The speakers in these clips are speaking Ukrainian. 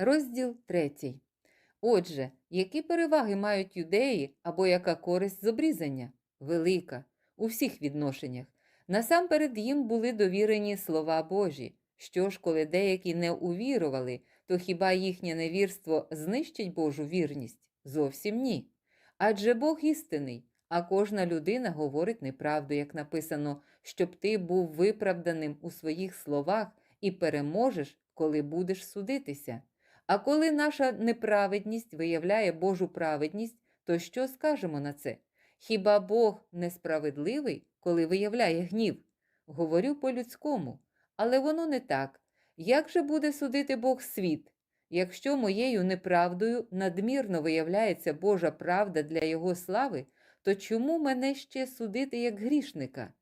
Розділ 3. Отже, які переваги мають юдеї або яка користь з обрізання? Велика у всіх відношеннях. Насамперед їм були довірені слова Божі. Що ж, коли деякі не увірували, то хіба їхнє невірство знищить Божу вірність? Зовсім ні. Адже Бог істинний, а кожна людина говорить неправду, як написано, щоб ти був виправданим у своїх словах і переможеш, коли будеш судитися. А коли наша неправедність виявляє Божу праведність, то що скажемо на це? Хіба Бог несправедливий, коли виявляє гнів? Говорю по-людському, але воно не так. Як же буде судити Бог світ? Якщо моєю неправдою надмірно виявляється Божа правда для Його слави, то чому мене ще судити як грішника?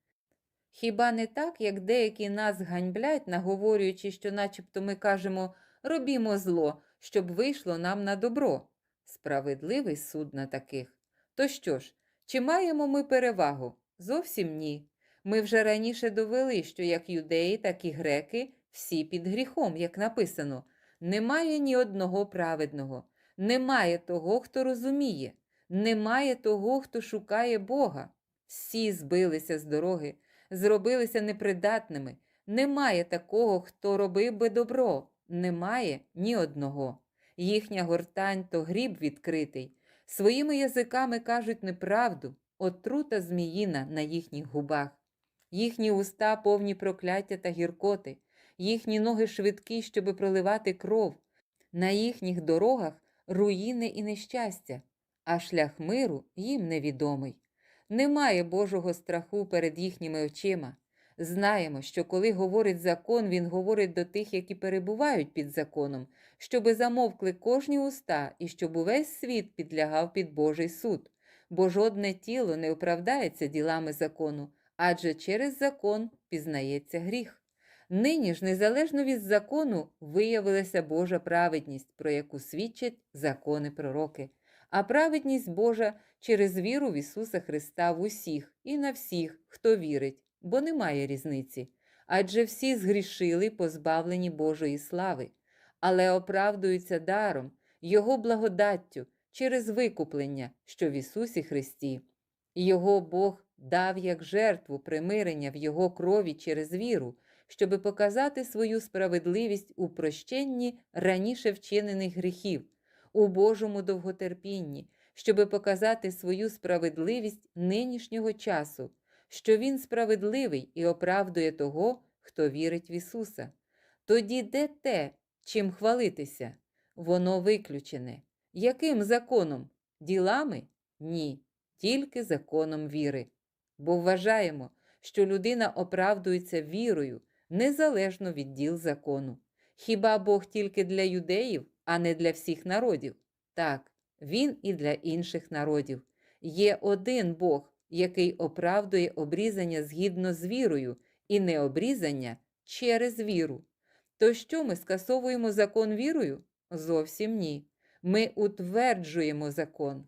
Хіба не так, як деякі нас ганьблять, наговорюючи, що начебто ми кажемо робімо зло, щоб вийшло нам на добро? Справедливий суд на таких. То що ж, чи маємо ми перевагу? Зовсім ні. Ми вже раніше довели, що як юдеї, так і греки всі під гріхом, як написано, немає ні одного праведного, немає того, хто розуміє, немає того, хто шукає Бога. Всі збилися з дороги, зробилися непридатними. Немає такого, хто робив би добро, немає ні одного. Їхня гортань то гріб відкритий. Своїми язиками кажуть неправду, отрута зміїна на їхніх губах. Їхні уста повні прокляття та гіркоти, їхні ноги швидкі, щоби проливати кров. На їхніх дорогах руїни і нещастя, а шлях миру їм невідомий. Немає Божого страху перед їхніми очима. Знаємо, що коли говорить закон, він говорить до тих, які перебувають під законом, щоби замовкли кожні уста і щоб увесь світ підлягав під Божий суд, бо жодне тіло не оправдається ділами закону, адже через закон пізнається гріх. Нині ж, незалежно від закону, виявилася Божа праведність, про яку свідчать закони пророки, а праведність Божа через віру в Ісуса Христа в усіх і на всіх, хто вірить, бо немає різниці. Адже всі згрішили, позбавлені Божої слави, але оправдуються даром, Його благодаттю через викуплення, що в Ісусі Христі. Його Бог дав як жертву примирення в Його крові через віру, щоби показати свою справедливість у прощенні раніше вчинених гріхів, у Божому довготерпінні, щоби показати свою справедливість нинішнього часу, що Він справедливий і оправдує того, хто вірить в Ісуса. Тоді де те, чим хвалитися? Воно виключене. Яким законом? Ділами? Ні, тільки законом віри. Бо вважаємо, що людина оправдується вірою, незалежно від діл закону. Хіба Бог тільки для юдеїв, а не для всіх народів? Так, Він і для інших народів. Є один Бог, який оправдує обрізання згідно з вірою, і необрізання через віру. То що ми скасовуємо закон вірою? Зовсім ні. Ми утверджуємо закон.